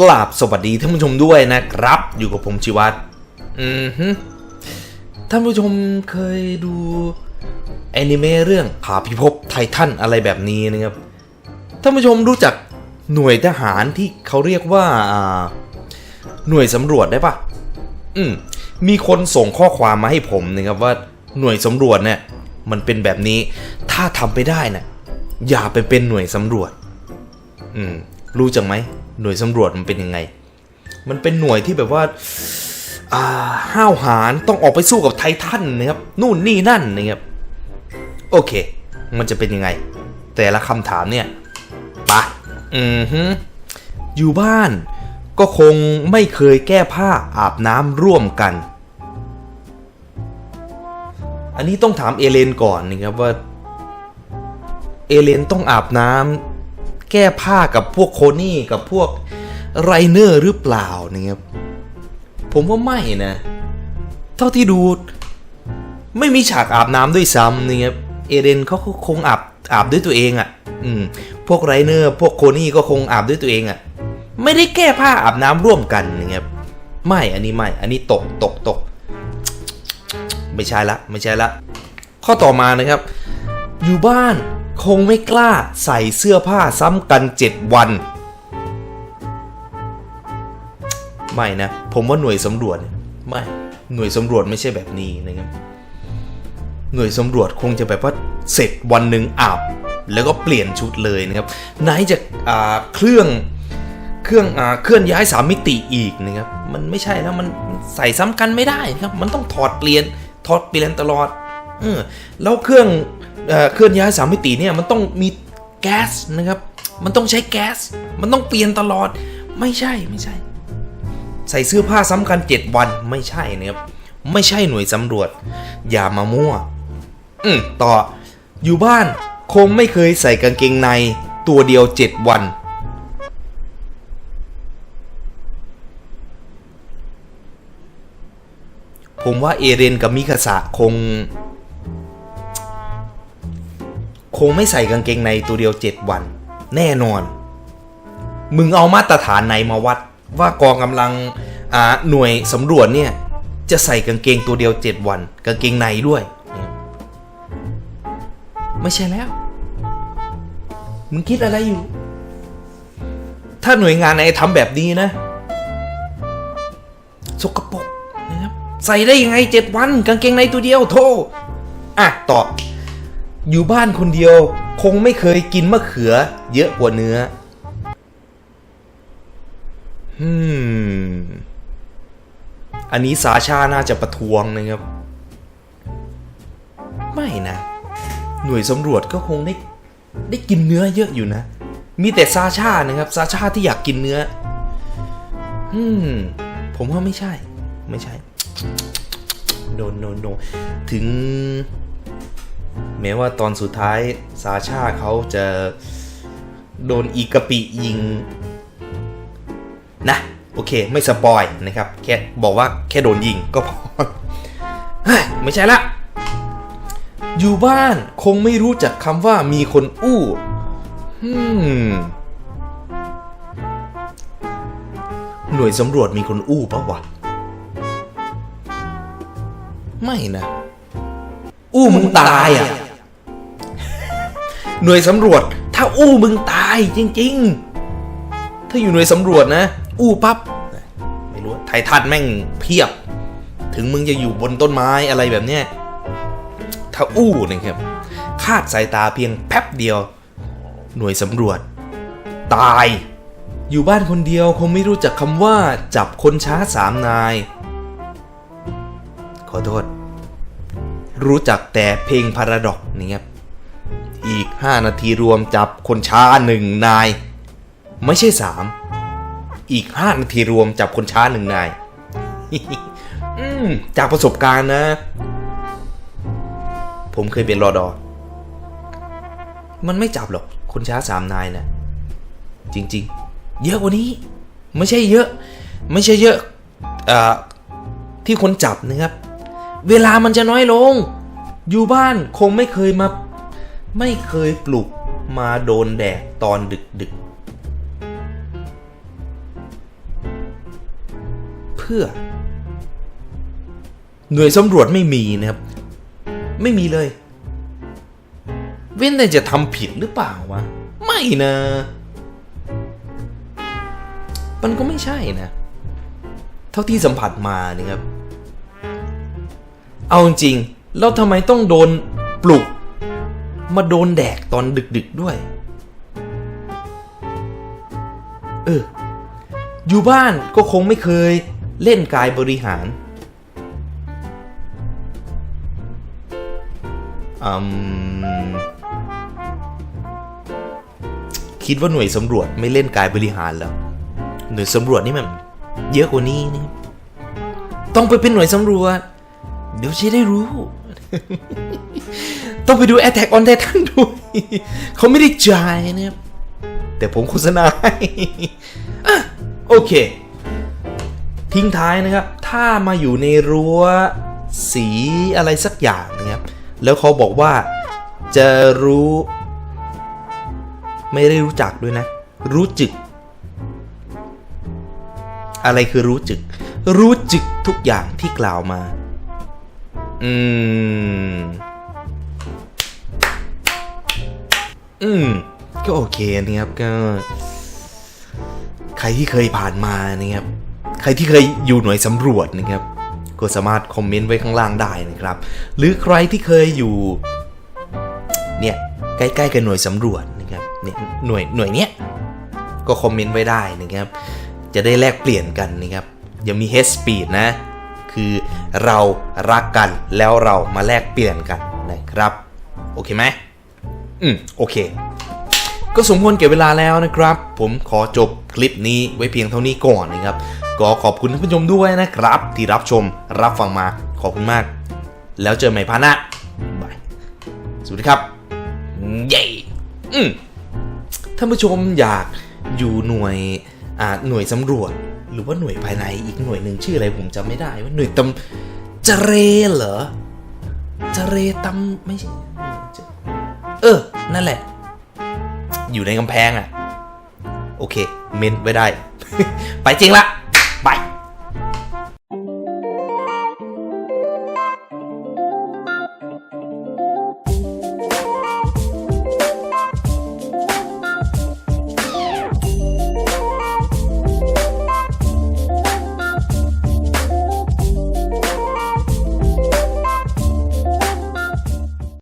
กราบสวัสดีท่านผู้ชมด้วยนะครับ อยู่กับผมชิวัตอือฮึท่านผู้ชมเคยดูแอนิเมะเรื่องผาพิภพไททันอะไรแบบนี้นะครับ ท่านผู้ชมรู้จักหน่วยทหารที่เขาเรียกว่า หน่วยสำรวจได้ปะอืมมีคนส่งข้อความมาให้ผมนะครับว่าหน่วยสำรวจเนี่ยมันเป็นแบบนี้ ถ้าทำไปได้น่ะอย่าไปเป็นหน่วยสำรวจ อืม รู้จักไหม หน่วยสำรวจมันเป็นยังไง มันเป็นหน่วยที่แบบว่าอ่าห้าวหาญต้องออกไปสู้กับไททันนะครับนู่นนี่นั่นนะครับโอเค มันจะเป็นยังไง แต่ละคำถามเนี่ยปะอือฮึอยู่บ้านก็คงไม่เคยแก้ผ้าอาบน้ำร่วมกัน อันนี้ต้องถามเอเลนก่อนนะครับว่า เอเลนต้องอาบน้ำ แก้ผ้ากับพวกโคนี่กับพวกไรเนอร์หรือเปล่านะครับ ผมว่าไม่นะ เท่าที่ดู ไม่มีฉากอาบน้ำด้วยซ้ำนะครับ เอเลนเขาคงอาบอาบด้วยตัวเองอะ่ะ อืม พวกไรเนอร์ พวกโคนี่ก็คงอาบด้วยตัวเองอะ่ะ ไม่ได้แก้ผ้าอาบน้ำร่วมกันนะครับ ไม่ อันนี้ไม่ อันนี้ตก ตก ตก ไม่ใช่ละ ไม่ใช่ละ ข้อต่อมานะครับ อยู่บ้าน คงไม่กล้าใส่เสื้อผ้าซ้ำกัน7วัน ไม่นะ ผมว่าหน่วยสำรวจไม่หน่วยสำรวจไม่ใช่แบบนี้นะครับหน่วยสำรวจคงจะแบบว่าเสร็จวันหนึ่งอาบแล้วก็เปลี่ยนชุดเลยนะครับไหนจะเครื่องเครื่องอเคลื่อนย้ายสามมิติอีกนะครับมันไม่ใช่แล้วมันใส่ซ้ำกันไม่ได้นะครับ มันต้องถอดเปลี่ยนถอดเปลี่ยนตลอดอแล้วเครื่อง เอ่อเคลื่อนย้ายสามมิติเนี่ยมันต้องมีแก๊สนะครับ มันต้องใช้แก๊ส มันต้องเปลี่ยนตลอด ไม่ใช่ไม่ใช่ ใส่เสื้อผ้าซ้ำกัน 7 วันไม่ใช่นะครับ ไม่ใช่หน่วยสำรวจ อย่ามามั่ว อืมต่อ อยู่บ้านคงไม่เคยใส่กางเกงในตัวเดียว 7 วันผมว่าเอเรนกับมิคาสะคง คงไม่ใส่กางเกงในตัวเดียว 7 วัน แน่นอน มึงเอามาตรฐานไหนมาวัด ว่ากองกำลังอ่าหน่วยสำรวจเนี่ย จะใส่กางเกงตัวเดียว 7 วัน กางเกงในด้วย ไม่ใช่แล้ว มึงคิดอะไรอยู่ ถ้าหน่วยงานไหนทำแบบนี้นะ สกปรกนะครับ ใส่ได้ยังไงเจ็ดวัน กางเกงในตัวเดียวโทอะตอบ อยู่บ้านคนเดียวคงไม่เคยกินมะเขือเยอะกว่าเนื้ออืม อันนี้สาชาน่าจะประท้วงนะครับ ไม่นะ หน่วยสำรวจก็คงได้ได้กินเนื้อเยอะอยู่นะ มีแต่ซาชานะครับซาชาที่อยากกินเนื้อ อืม ผมว่าไม่ใช่ ไม่ใช่โนโนโนถึง แม้ว่าตอนสุดท้ายซาชาเขาจะโดนอีกะปิยิงนะ โอเคไม่สปอยนะครับ แค่บอกว่าแค่โดนยิงก็พอไม่ใช่ละ อยู่บ้านคงไม่รู้จักคำว่ามีคนอู้หน่วยสำรวจมีคนอู้ปะวะ ไม่นะ อู้มึงตายอะ หน่วยสำรวจ ถ้าอู้มึงตายจริง ๆ ถ้าอยู่หน่วยสำรวจนะ อู้ปับ๊บไม่รู้ไททันแม่งเพียบ ถึงมึงจะอยู่บนต้นไม้อะไรแบบเนี้ยถ้าอู้นะครับคาดสายตาเพียงแป๊บเดียว หน่วยสำรวจ ตาย อยู่บ้านคนเดียวคงไม่รู้จักคำว่า จับคนช้าสามนาย ขอโทษ รู้จักแต่เพลงพาราดอกนี่ครับอีก 5 นาทีรวมจับคนช้าหนึ่งนาย ไม่ใช่ 3 อีก 5 นาทีรวมจับคนช้าหนึ่งนายอืจากประสบการณ์นะ ผมเคยเป็นรอดอ มันไม่จับหรอก คนช้าสามนายนะจริง ๆ เยอะกว่านี้ ไม่ใช่เยอะ ไม่ใช่เยอะอ่อที่คนจับนะครับ เวลามันจะน้อยลง อยู่บ้านคงไม่เคยมา ไม่เคยปลุกมาโดนแดดตอนดึกดึกๆพื่อ หน่วยสำรวจไม่มีนะครับ ไม่มีเลย เว้นแต่จะทำผิดหรือเปล่าวะ ไม่นะ มันก็ไม่ใช่นะ เท่าที่สัมผัสมานี่ครับ เอาจริงๆแล้วทำไมต้องโดนปลุก มาโดนแดกตอนดึกๆด้วย เออ อยู่บ้านก็คงไม่เคยเล่นกายบริหารอืมคิดว่าหน่วยสำรวจไม่เล่นกายบริหารแล้ว หน่วยสำรวจนี่มันเยอะกว่านี้นี่ต้องไปเป็นหน่วยสำรวจ เดี๋ยวจะได้รู้ ต้องไปดู Attack on Titan ด้วยเขาไม่ได้จ่ายนะครับ แต่ผมโฆษณาให้อะโอเค ทิ้งท้ายนะครับ ถ้ามาอยู่ในรั้วสีอะไรสักอย่างนะครับ แล้วเขาบอกว่าจะรู้ ไม่ได้รู้จักด้วยนะ รู้จึก อะไรคือรู้จึก รู้จึกทุกอย่างที่กล่าวมา อืม อืม ก็โอเคนะครับ ก็ ใครที่เคยผ่านมานะครับ ใครที่เคยอยู่หน่วยสำรวจนะครับ ก็สามารถคอมเมนต์ไว้ข้างล่างได้นะครับ หรือใครที่เคยอยู่ เนี่ย ใกล้ๆกับหน่วยสำรวจนะครับ เนี่ย หน่วย หน่วยเนี้ย ก็คอมเมนต์ไว้ได้นะครับ จะได้แลกเปลี่ยนกันนะครับยังมี Head Speed นะ คือเรารักกันแล้วเรามาแลกเปลี่ยนกันนะครับ โอเคไหมอืมโอเค ก็สมควรเก็บเวลาแล้วนะครับ ผมขอจบคลิปนี้ไว้เพียงเท่านี้ก่อนนะครับ ก็ขอบคุณท่านผู้ชมด้วยนะครับ ที่รับชมรับฟังมาขอบคุณมาก แล้วเจอใหม่พาร์ทหนะบายสวัสดีครับเย้อืมท่านผู้ชมอยากอยู่หน่วยอ่าหน่วยสำรวจห รือว่าหน่วยภายในอีกหน่วยหนึ่งชื่ออะไรผมจำไม่ได้ว่าหน่วยตำจเรเหรอจเรตำไม่ใช่เออ นั่นแหละ อยู่ในกำแพงอะ โอเค เมนไว้ได้ ไปจริงละ ไป